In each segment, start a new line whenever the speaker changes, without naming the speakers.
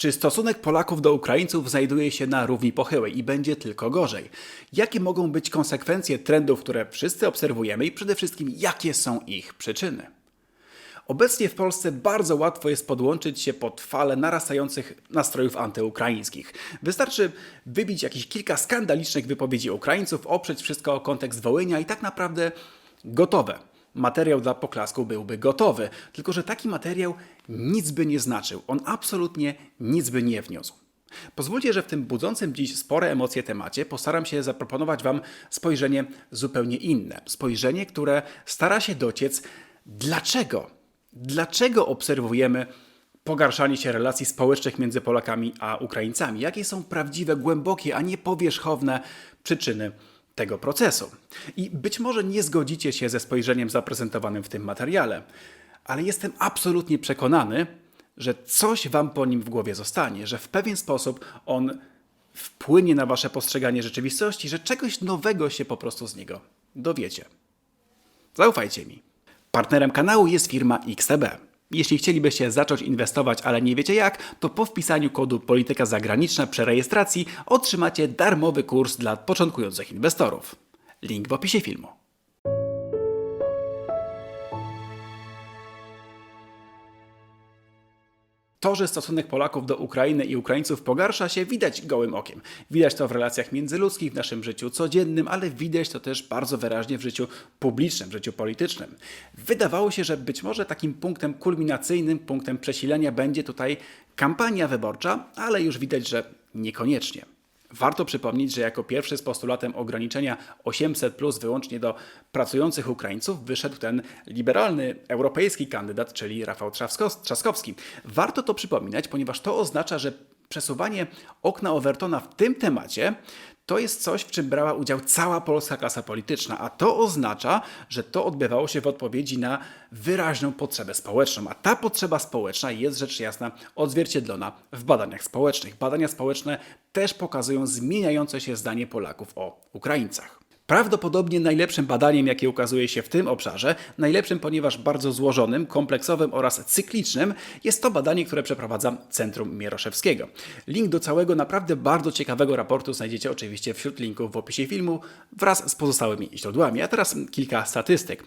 Czy stosunek Polaków do Ukraińców znajduje się na równi pochyłej i będzie tylko gorzej? Jakie mogą być konsekwencje trendów, które wszyscy obserwujemy i przede wszystkim jakie są ich przyczyny? Obecnie w Polsce bardzo łatwo jest podłączyć się pod falę narastających nastrojów antyukraińskich. Wystarczy wybić jakieś kilka skandalicznych wypowiedzi Ukraińców, oprzeć wszystko o kontekst Wołynia i tak naprawdę gotowe. Materiał dla poklasku byłby gotowy, tylko że taki materiał nic by nie znaczył. On absolutnie nic by nie wniósł. Pozwólcie, że w tym budzącym dziś spore emocje temacie postaram się zaproponować Wam spojrzenie zupełnie inne. Spojrzenie, które stara się dociec, dlaczego, dlaczego obserwujemy pogarszanie się relacji społecznych między Polakami a Ukraińcami. Jakie są prawdziwe, głębokie, a nie powierzchowne przyczyny tego procesu. I być może nie zgodzicie się ze spojrzeniem zaprezentowanym w tym materiale, ale jestem absolutnie przekonany, że coś Wam po nim w głowie zostanie, że w pewien sposób on wpłynie na Wasze postrzeganie rzeczywistości, że czegoś nowego się po prostu z niego dowiecie. Zaufajcie mi. Partnerem kanału jest firma XTB. Jeśli chcielibyście zacząć inwestować, ale nie wiecie jak, to po wpisaniu kodu Polityka Zagraniczna przy rejestracji otrzymacie darmowy kurs dla początkujących inwestorów. Link w opisie filmu. To, że stosunek Polaków do Ukrainy i Ukraińców pogarsza się, widać gołym okiem. Widać to w relacjach międzyludzkich, w naszym życiu codziennym, ale widać to też bardzo wyraźnie w życiu publicznym, w życiu politycznym. Wydawało się, że być może takim punktem kulminacyjnym, punktem przesilenia będzie tutaj kampania wyborcza, ale już widać, że niekoniecznie. Warto przypomnieć, że jako pierwszy z postulatem ograniczenia 800 plus wyłącznie do pracujących Ukraińców wyszedł ten liberalny europejski kandydat, czyli Rafał Trzaskowski. Warto to przypominać, ponieważ to oznacza, że przesuwanie okna Overtona w tym temacie to jest coś, w czym brała udział cała polska klasa polityczna, a to oznacza, że to odbywało się w odpowiedzi na wyraźną potrzebę społeczną, a ta potrzeba społeczna jest rzecz jasna odzwierciedlona w badaniach społecznych. Badania społeczne też pokazują zmieniające się zdanie Polaków o Ukraińcach. Prawdopodobnie najlepszym badaniem, jakie ukazuje się w tym obszarze, najlepszym, ponieważ bardzo złożonym, kompleksowym oraz cyklicznym, jest to badanie, które przeprowadza Centrum Mieroszewskiego. Link do całego naprawdę bardzo ciekawego raportu znajdziecie oczywiście wśród linków w opisie filmu wraz z pozostałymi źródłami. A teraz kilka statystyk.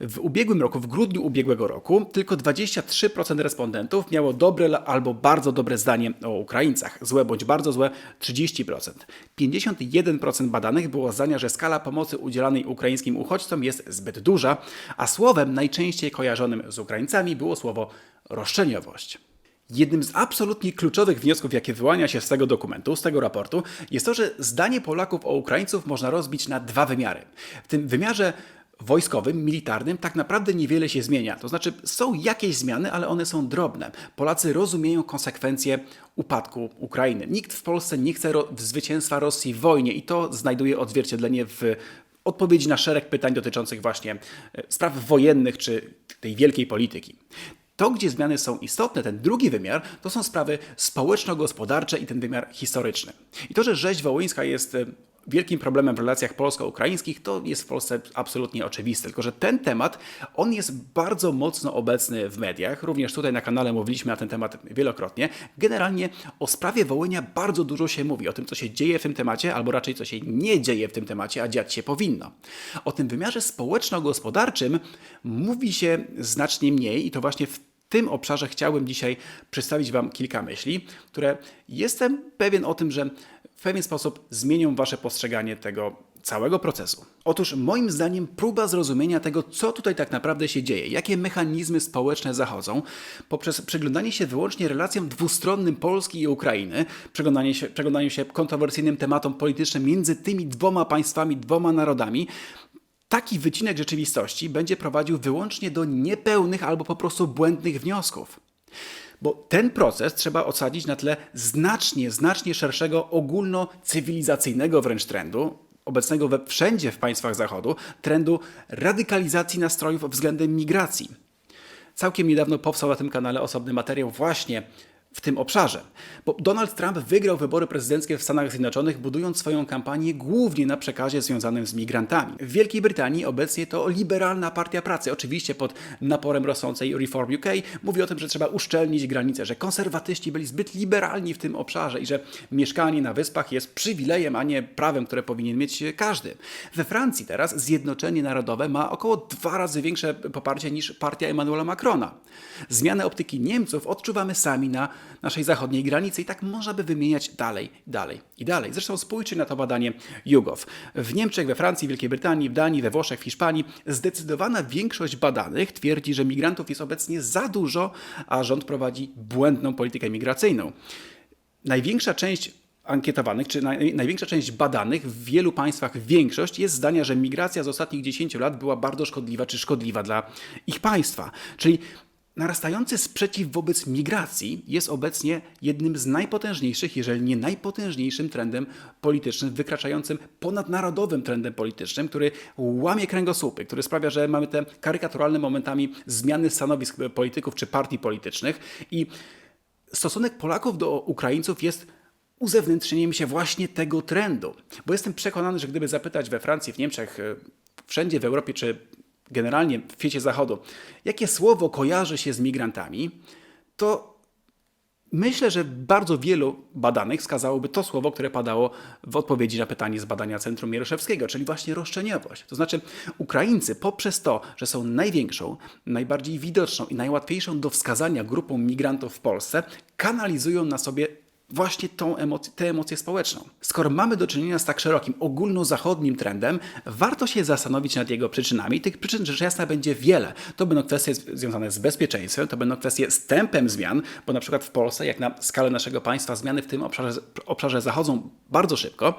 W ubiegłym roku, w grudniu ubiegłego roku, tylko 23% respondentów miało dobre albo bardzo dobre zdanie o Ukraińcach. Złe bądź bardzo złe 30%. 51% badanych było zdania, że skala pomocy udzielanej ukraińskim uchodźcom jest zbyt duża, a słowem najczęściej kojarzonym z Ukraińcami było słowo roszczeniowość. Jednym z absolutnie kluczowych wniosków, jakie wyłania się z tego dokumentu, z tego raportu, jest to, że zdanie Polaków o Ukraińców można rozbić na dwa wymiary. W tym wymiarze wojskowym, militarnym tak naprawdę niewiele się zmienia. To znaczy są jakieś zmiany, ale one są drobne. Polacy rozumieją konsekwencje upadku Ukrainy. Nikt w Polsce nie chce ro- zwycięstwa Rosji w wojnie i to znajduje odzwierciedlenie w odpowiedzi na szereg pytań dotyczących właśnie e, spraw wojennych czy tej wielkiej polityki. To, gdzie zmiany są istotne, ten drugi wymiar, to są sprawy społeczno-gospodarcze i ten wymiar historyczny. I to, że rzeź wołyńska jest e, wielkim problemem w relacjach polsko-ukraińskich, to jest w Polsce absolutnie oczywiste. Tylko, że ten temat, on jest bardzo mocno obecny w mediach. Również tutaj na kanale mówiliśmy na ten temat wielokrotnie. Generalnie o sprawie Wołynia bardzo dużo się mówi. O tym, co się dzieje w tym temacie, albo raczej co się nie dzieje w tym temacie, a dziać się powinno. O tym wymiarze społeczno-gospodarczym mówi się znacznie mniej i to właśnie w tym obszarze chciałbym dzisiaj przedstawić Wam kilka myśli, które jestem pewien o tym, że w pewien sposób zmienią Wasze postrzeganie tego całego procesu. Otóż moim zdaniem próba zrozumienia tego, co tutaj tak naprawdę się dzieje, jakie mechanizmy społeczne zachodzą, poprzez przyglądanie się wyłącznie relacjom dwustronnym Polski i Ukrainy, przyglądanie się, się kontrowersyjnym tematom politycznym między tymi dwoma państwami, dwoma narodami, Taki wycinek rzeczywistości będzie prowadził wyłącznie do niepełnych albo po prostu błędnych wniosków. Bo ten proces trzeba osadzić na tle znacznie, znacznie szerszego ogólnocywilizacyjnego wręcz trendu, obecnego we wszędzie w państwach Zachodu, trendu radykalizacji nastrojów względem migracji. Całkiem niedawno powstał na tym kanale osobny materiał właśnie w tym obszarze. Bo Donald Trump wygrał wybory prezydenckie w Stanach Zjednoczonych, budując swoją kampanię głównie na przekazie związanym z migrantami. W Wielkiej Brytanii obecnie to liberalna partia pracy, oczywiście pod naporem rosnącej Reform UK, mówi o tym, że trzeba uszczelnić granice, że konserwatyści byli zbyt liberalni w tym obszarze i że mieszkanie na wyspach jest przywilejem, a nie prawem, które powinien mieć każdy. We Francji teraz Zjednoczenie Narodowe ma około dwa razy większe poparcie niż partia Emmanuela Macrona. Zmianę optyki Niemców odczuwamy sami na naszej zachodniej granicy i tak można by wymieniać dalej, dalej i dalej. Zresztą spójrzcie na to badanie YouGov. W Niemczech, we Francji, Wielkiej Brytanii, w Danii, we Włoszech, w Hiszpanii zdecydowana większość badanych twierdzi, że migrantów jest obecnie za dużo, a rząd prowadzi błędną politykę migracyjną. Największa część ankietowanych, czy naj, największa część badanych w wielu państwach, większość jest zdania, że migracja z ostatnich 10 lat była bardzo szkodliwa, czy szkodliwa dla ich państwa. Czyli Narastający sprzeciw wobec migracji jest obecnie jednym z najpotężniejszych, jeżeli nie najpotężniejszym trendem politycznym, wykraczającym ponadnarodowym trendem politycznym, który łamie kręgosłupy, który sprawia, że mamy te karykaturalne momentami zmiany stanowisk polityków czy partii politycznych. I stosunek Polaków do Ukraińców jest uzewnętrzeniem się właśnie tego trendu. Bo jestem przekonany, że gdyby zapytać we Francji, w Niemczech, wszędzie w Europie czy generalnie w świecie zachodu, jakie słowo kojarzy się z migrantami, to myślę, że bardzo wielu badanych wskazałoby to słowo, które padało w odpowiedzi na pytanie z badania Centrum Mieroszewskiego, czyli właśnie roszczeniowość. To znaczy Ukraińcy poprzez to, że są największą, najbardziej widoczną i najłatwiejszą do wskazania grupą migrantów w Polsce, kanalizują na sobie właśnie tą emoc tę emocję społeczną. Skoro mamy do czynienia z tak szerokim, ogólnozachodnim trendem, warto się zastanowić nad jego przyczynami. Tych przyczyn rzecz jasna będzie wiele. To będą kwestie związane z bezpieczeństwem, to będą kwestie z tempem zmian, bo na przykład w Polsce, jak na skalę naszego państwa, zmiany w tym obszarze, obszarze zachodzą bardzo szybko.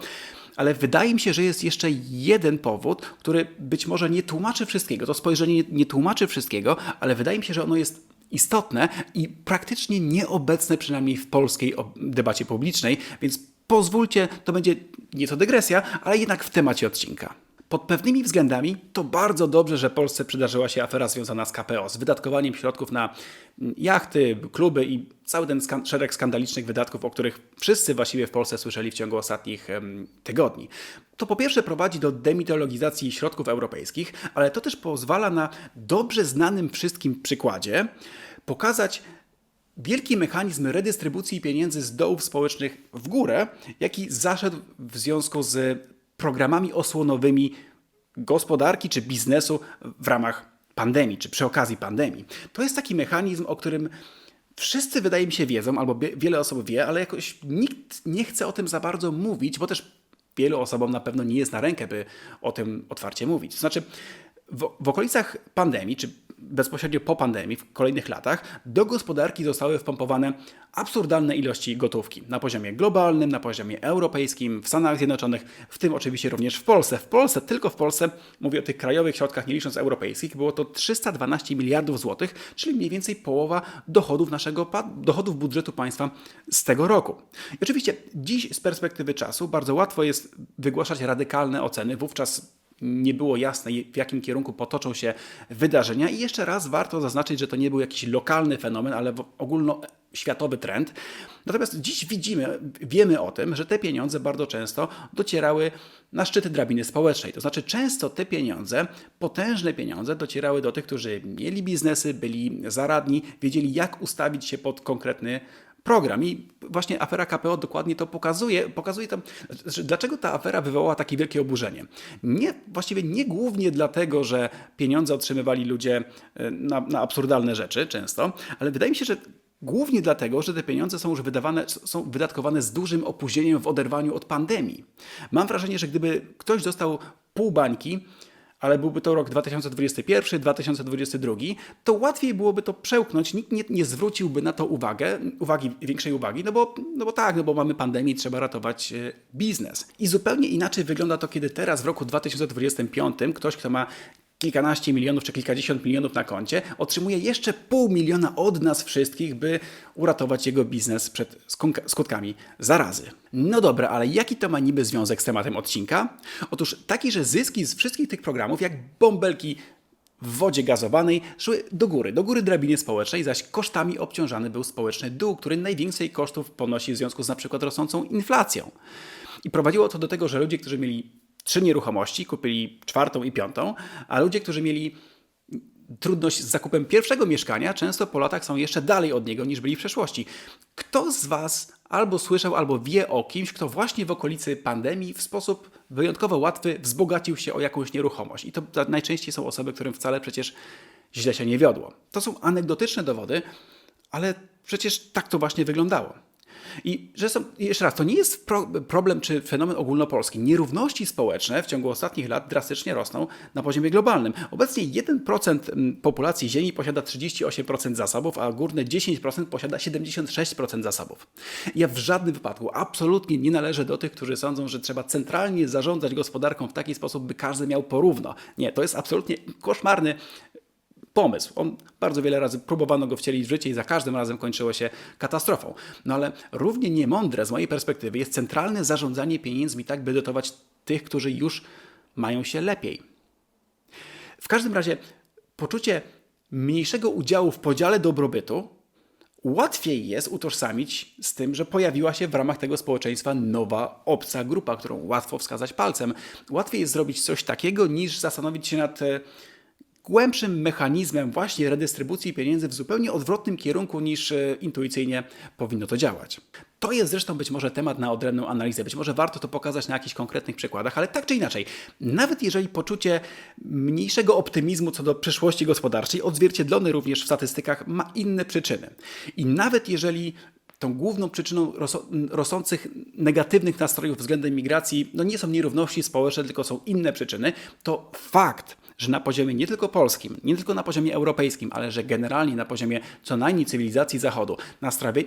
Ale wydaje mi się, że jest jeszcze jeden powód, który być może nie tłumaczy wszystkiego. To spojrzenie nie tłumaczy wszystkiego, ale wydaje mi się, że ono jest istotne i praktycznie nieobecne przynajmniej w polskiej debacie publicznej, więc pozwólcie, to będzie nieco dygresja, ale jednak w temacie odcinka. Pod pewnymi względami to bardzo dobrze, że Polsce przydarzyła się afera związana z KPO, z wydatkowaniem środków na mm, jachty, kluby i cały ten skan szereg skandalicznych wydatków, o których wszyscy właściwie w Polsce słyszeli w ciągu ostatnich tygodni. To po pierwsze prowadzi do demitologizacji środków europejskich, ale to też pozwala na dobrze znanym wszystkim przykładzie pokazać wielki mechanizm redystrybucji pieniędzy z dołów społecznych w górę, jaki zaszedł w związku z programami osłonowymi gospodarki czy biznesu w ramach pandemii, czy przy okazji pandemii. To jest taki mechanizm, o którym wszyscy, wydaje mi się, wiedzą, albo wiele osób wie, ale jakoś nikt nie chce o tym za bardzo mówić, bo też wielu osobom na pewno nie jest na rękę, by o tym otwarcie mówić. To znaczy, w, w okolicach pandemii, czy bezpośrednio po pandemii, w kolejnych latach, do gospodarki zostały wpompowane absurdalne ilości gotówki na poziomie globalnym, na poziomie europejskim, w Stanach Zjednoczonych, w tym oczywiście również w Polsce. W Polsce, tylko w Polsce, mówię o tych krajowych środkach, nie licząc europejskich, było to 312 miliardów złotych, czyli mniej więcej połowa dochodów naszego, dochodów budżetu państwa z tego roku. I oczywiście dziś z perspektywy czasu bardzo łatwo jest wygłaszać radykalne oceny, wówczas nie było jasne, w jakim kierunku potoczą się wydarzenia. I jeszcze raz warto zaznaczyć, że to nie był jakiś lokalny fenomen, ale ogólnoświatowy trend. Natomiast dziś widzimy, wiemy o tym, że te pieniądze bardzo często docierały na szczyty drabiny społecznej. To znaczy, często te pieniądze, potężne pieniądze, docierały do tych, którzy mieli biznesy, byli zaradni, wiedzieli, jak ustawić się pod konkretny program. I właśnie afera KPO dokładnie to pokazuje. Pokazuje tam, dlaczego ta afera wywołała takie wielkie oburzenie. Nie, właściwie nie głównie dlatego, że pieniądze otrzymywali ludzie e, na, na absurdalne rzeczy często, ale wydaje mi się, że Głównie dlatego, że te pieniądze są już wydawane, są wydatkowane z dużym opóźnieniem w oderwaniu od pandemii. Mam wrażenie, że gdyby ktoś dostał pół bańki, ale byłby to rok 2021, 2022, to łatwiej byłoby to przełknąć, nikt nie, nie zwróciłby na to uwagę, uwagi, większej uwagi, no bo, no bo tak, no bo mamy pandemię i trzeba ratować e, biznes. I zupełnie inaczej wygląda to, kiedy teraz w roku 2025 ktoś, kto ma kilkanaście milionów czy kilkadziesiąt milionów na koncie, otrzymuje jeszcze pół miliona od nas wszystkich, by uratować jego biznes przed skutkami zarazy. No dobra, ale jaki to ma niby związek z tematem odcinka? Otóż taki, że zyski z wszystkich tych programów, jak bąbelki w wodzie gazowanej szły do góry, do góry drabiny społecznej, zaś kosztami obciążany był społeczny dół, który najwięcej kosztów ponosi w związku z przykład rosnącą inflacją. I prowadziło to do tego, że ludzie, którzy mieli trzy nieruchomości, kupili czwartą i piątą, a ludzie, którzy mieli trudność z zakupem pierwszego mieszkania, często po latach są jeszcze dalej od niego niż byli w przeszłości. Kto z Was albo słyszał, albo wie o kimś, kto właśnie w okolicy pandemii w sposób wyjątkowo łatwy wzbogacił się o jakąś nieruchomość? I to najczęściej są osoby, którym wcale przecież źle się nie wiodło. To są anegdotyczne dowody, ale przecież tak to właśnie wyglądało. I zresztą, jeszcze raz, to nie jest pro, problem czy fenomen ogólnopolski. Nierówności społeczne w ciągu ostatnich lat drastycznie rosną na poziomie globalnym. Obecnie 1% populacji Ziemi posiada 38% zasobów, a górne 10% posiada 76% zasobów. Ja w żadnym wypadku absolutnie nie należę do tych, którzy sądzą, że trzeba centralnie zarządzać gospodarką w taki sposób, by każdy miał porówno. Nie, to jest absolutnie koszmarny pomysł. On bardzo wiele razy próbowano go wcielić w życie i za każdym razem kończyło się katastrofą. No ale równie niemądre z mojej perspektywy jest centralne zarządzanie pieniędzmi tak, by dotować tych, którzy już mają się lepiej. W każdym razie poczucie mniejszego udziału w podziale dobrobytu łatwiej jest utożsamić z tym, że pojawiła się w ramach tego społeczeństwa nowa, obca grupa, którą łatwo wskazać palcem. Łatwiej jest zrobić coś takiego, niż zastanowić się nad e, głębszym mechanizmem właśnie redystrybucji pieniędzy w zupełnie odwrotnym kierunku niż e, intuicyjnie powinno to działać. To jest zresztą być może temat na odrębną analizę, być może warto to pokazać na jakichś konkretnych przykładach, ale tak czy inaczej, nawet jeżeli poczucie mniejszego optymizmu co do przyszłości gospodarczej, odzwierciedlone również w statystykach, ma inne przyczyny. I nawet jeżeli tą główną przyczyną rosnących negatywnych nastrojów względem migracji no nie są nierówności społeczne, tylko są inne przyczyny, to fakt, że na poziomie nie tylko polskim, nie tylko na poziomie europejskim, ale że generalnie na poziomie co najmniej cywilizacji Zachodu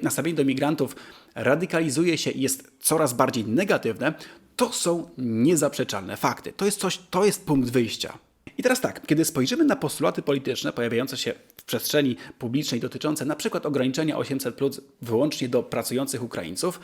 nastawienie do migrantów radykalizuje się i jest coraz bardziej negatywne, to są niezaprzeczalne fakty. To jest coś, to jest punkt wyjścia. I teraz tak, kiedy spojrzymy na postulaty polityczne pojawiające się w przestrzeni publicznej dotyczące na przykład ograniczenia 800 plus wyłącznie do pracujących Ukraińców,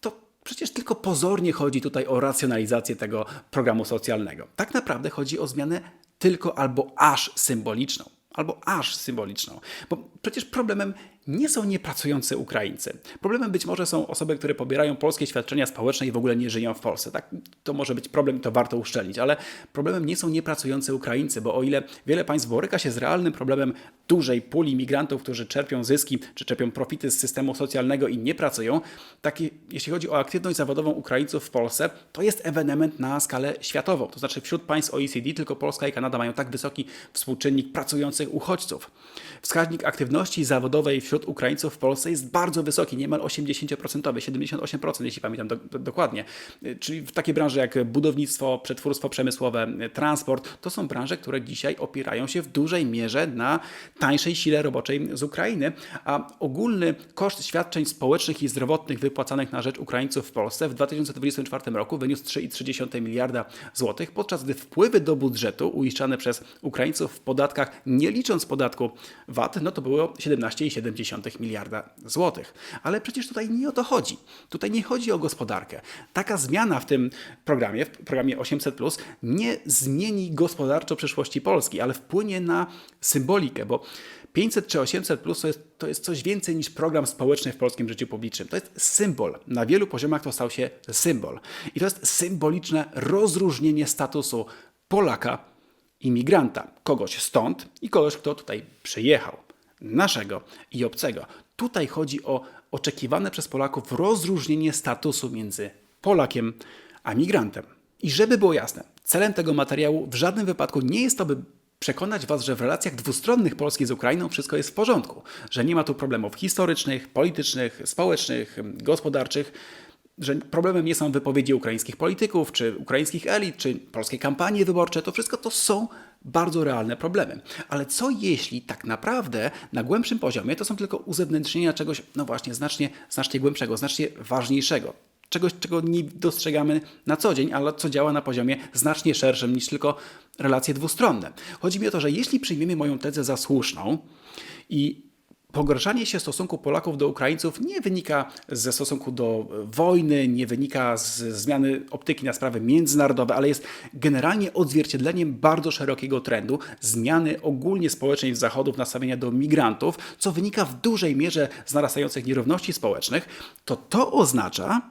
to przecież tylko pozornie chodzi tutaj o racjonalizację tego programu socjalnego. Tak naprawdę chodzi o zmianę tylko albo aż symboliczną. Albo aż symboliczną. Bo przecież problemem nie są niepracujący Ukraińcy. Problemem być może są osoby, które pobierają polskie świadczenia społeczne i w ogóle nie żyją w Polsce. Tak, to może być problem i to warto uszczelnić, ale problemem nie są niepracujący Ukraińcy, bo o ile wiele państw boryka się z realnym problemem dużej puli migrantów, którzy czerpią zyski czy czerpią profity z systemu socjalnego i nie pracują, tak jeśli chodzi o aktywność zawodową Ukraińców w Polsce, to jest ewenement na skalę światową. To znaczy wśród państw OECD tylko Polska i Kanada mają tak wysoki współczynnik pracujących uchodźców. Wskaźnik aktywności zawodowej wśród Ukraińców w Polsce jest bardzo wysoki, niemal 80%, 78%, jeśli pamiętam do, do, dokładnie. Czyli w takie branże jak budownictwo, przetwórstwo przemysłowe, transport, to są branże, które dzisiaj opierają się w dużej mierze na tańszej sile roboczej z Ukrainy, a ogólny koszt świadczeń społecznych i zdrowotnych wypłacanych na rzecz Ukraińców w Polsce w 2024 roku wyniósł 3,3 miliarda złotych, podczas gdy wpływy do budżetu uiszczane przez Ukraińców w podatkach, nie licząc podatku VAT, no to było 17,7 miliarda złotych. Ale przecież tutaj nie o to chodzi. Tutaj nie chodzi o gospodarkę. Taka zmiana w tym programie, w programie 800, nie zmieni gospodarczo przyszłości Polski, ale wpłynie na symbolikę, bo 500 czy 800 plus to jest, to jest coś więcej niż program społeczny w polskim życiu publicznym. To jest symbol. Na wielu poziomach to stał się symbol. I to jest symboliczne rozróżnienie statusu Polaka imigranta, kogoś stąd i kogoś, kto tutaj przyjechał, naszego i obcego. Tutaj chodzi o oczekiwane przez Polaków rozróżnienie statusu między Polakiem a migrantem. I żeby było jasne, celem tego materiału w żadnym wypadku nie jest to, by przekonać Was, że w relacjach dwustronnych Polski z Ukrainą wszystko jest w porządku, że nie ma tu problemów historycznych, politycznych, społecznych, gospodarczych, że problemem nie są wypowiedzi ukraińskich polityków, czy ukraińskich elit, czy polskie kampanie wyborcze. To wszystko to są bardzo realne problemy. Ale co jeśli tak naprawdę na głębszym poziomie to są tylko uzewnętrznienia czegoś, no właśnie, znacznie, znacznie głębszego, znacznie ważniejszego? Czegoś, czego nie dostrzegamy na co dzień, ale co działa na poziomie znacznie szerszym niż tylko relacje dwustronne. Chodzi mi o to, że jeśli przyjmiemy moją tezę za słuszną i Pogorszanie się stosunku Polaków do Ukraińców nie wynika ze stosunku do wojny, nie wynika z zmiany optyki na sprawy międzynarodowe, ale jest generalnie odzwierciedleniem bardzo szerokiego trendu zmiany ogólnie społeczeństw Zachodów nastawienia do migrantów, co wynika w dużej mierze z narastających nierówności społecznych. To to oznacza,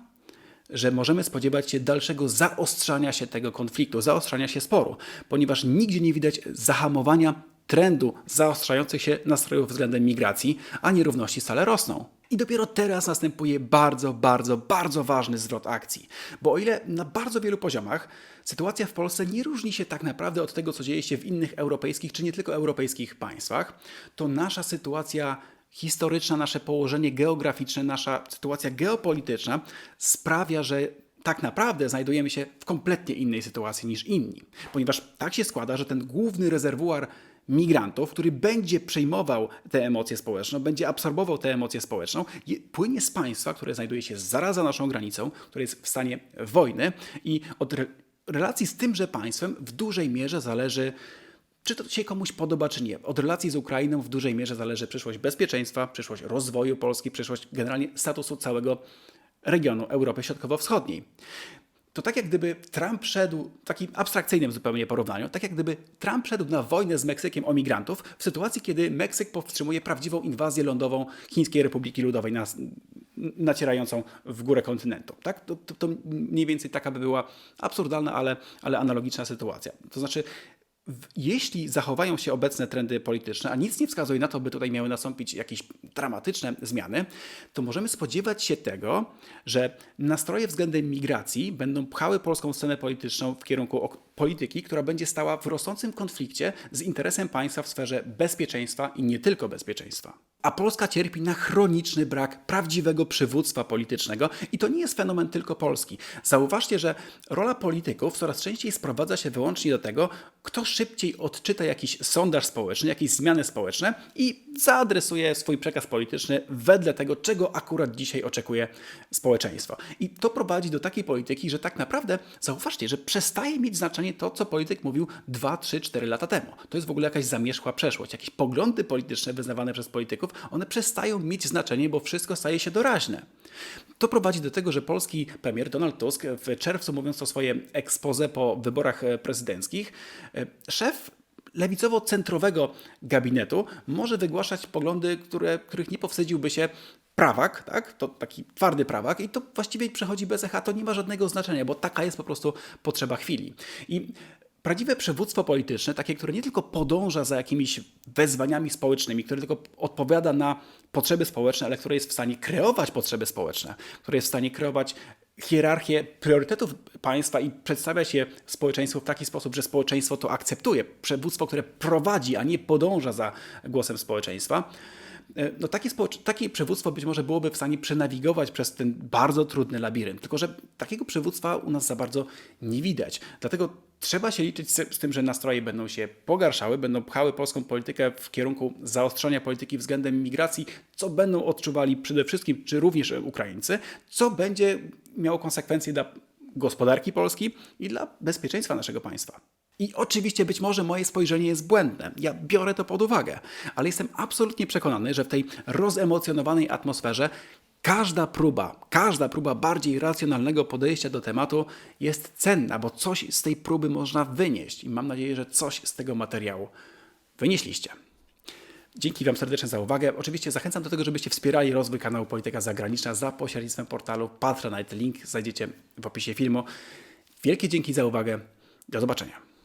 że możemy spodziewać się dalszego zaostrzania się tego konfliktu, zaostrzania się sporu, ponieważ nigdzie nie widać zahamowania trendu zaostrzających się nastrojów względem migracji, a nierówności stale rosną. I dopiero teraz następuje bardzo, bardzo, bardzo ważny zwrot akcji. Bo o ile na bardzo wielu poziomach sytuacja w Polsce nie różni się tak naprawdę od tego, co dzieje się w innych europejskich, czy nie tylko europejskich państwach, to nasza sytuacja historyczna, nasze położenie geograficzne, nasza sytuacja geopolityczna sprawia, że tak naprawdę znajdujemy się w kompletnie innej sytuacji niż inni. Ponieważ tak się składa, że ten główny rezerwuar migrantów, który będzie przejmował te emocje społeczne, będzie absorbował tę emocję społeczną, płynie z państwa, które znajduje się zaraz za naszą granicą, które jest w stanie wojny i od re relacji z tymże państwem w dużej mierze zależy czy to się komuś podoba, czy nie. Od relacji z Ukrainą w dużej mierze zależy przyszłość bezpieczeństwa, przyszłość rozwoju Polski, przyszłość generalnie statusu całego regionu Europy Środkowo-Wschodniej. To tak jak gdyby Trump szedł, w takim abstrakcyjnym zupełnie porównaniu, tak jak gdyby Trump szedł na wojnę z Meksykiem o migrantów w sytuacji, kiedy Meksyk powstrzymuje prawdziwą inwazję lądową Chińskiej Republiki Ludowej na, nacierającą w górę kontynentu. Tak? To, to, to mniej więcej taka by była absurdalna, ale, ale analogiczna sytuacja. To znaczy jeśli zachowają się obecne trendy polityczne, a nic nie wskazuje na to, by tutaj miały nastąpić jakieś dramatyczne zmiany, to możemy spodziewać się tego, że nastroje względem migracji będą pchały polską scenę polityczną w kierunku polityki, która będzie stała w rosnącym konflikcie z interesem państwa w sferze bezpieczeństwa i nie tylko bezpieczeństwa. A Polska cierpi na chroniczny brak prawdziwego przywództwa politycznego i to nie jest fenomen tylko Polski. Zauważcie, że rola polityków coraz częściej sprowadza się wyłącznie do tego, kto szybciej odczyta jakiś sondaż społeczny, jakieś zmiany społeczne i zaadresuje swój przekaz polityczny wedle tego, czego akurat dzisiaj oczekuje społeczeństwo. I to prowadzi do takiej polityki, że tak naprawdę zauważcie, że przestaje mieć znaczenie to, co polityk mówił 2, 3, 4 lata temu. To jest w ogóle jakaś zamierzchła przeszłość. Jakieś poglądy polityczne wyznawane przez polityków, one przestają mieć znaczenie, bo wszystko staje się doraźne. To prowadzi do tego, że polski premier Donald Tusk w czerwcu, mówiąc o swoje expose po wyborach prezydenckich, e, szef lewicowo-centrowego gabinetu może wygłaszać poglądy, które, których nie powstydziłby się prawak, tak? to taki twardy prawak i to właściwie przechodzi bez echa, to nie ma żadnego znaczenia, bo taka jest po prostu potrzeba chwili. I Prawdziwe przywództwo polityczne, takie, które nie tylko podąża za jakimiś wezwaniami społecznymi, które tylko odpowiada na potrzeby społeczne, ale które jest w stanie kreować potrzeby społeczne, które jest w stanie kreować hierarchię priorytetów państwa i przedstawia się społeczeństwu w taki sposób, że społeczeństwo to akceptuje. Przywództwo, które prowadzi, a nie podąża za głosem społeczeństwa. E, no takie, takie przywództwo być może byłoby w stanie przenawigować przez ten bardzo trudny labirynt, tylko że takiego przywództwa u nas za bardzo nie widać. Dlatego trzeba się liczyć z, tym, że nastroje będą się pogarszały, będą pchały polską politykę w kierunku zaostrzenia polityki względem migracji, co będą odczuwali przede wszystkim, czy również Ukraińcy, co będzie miało konsekwencje dla gospodarki Polski i dla bezpieczeństwa naszego państwa. I oczywiście być może moje spojrzenie jest błędne. Ja biorę to pod uwagę, ale jestem absolutnie przekonany, że w tej rozemocjonowanej atmosferze każda próba, każda próba bardziej racjonalnego podejścia do tematu jest cenna, bo coś z tej próby można wynieść i mam nadzieję, że coś z tego materiału wynieśliście. Dzięki Wam serdecznie za uwagę. Oczywiście zachęcam do tego, żebyście wspierali rozwój kanału Polityka Zagraniczna za pośrednictwem portalu Patronite. Link znajdziecie w opisie filmu. Wielkie dzięki za uwagę. Do zobaczenia.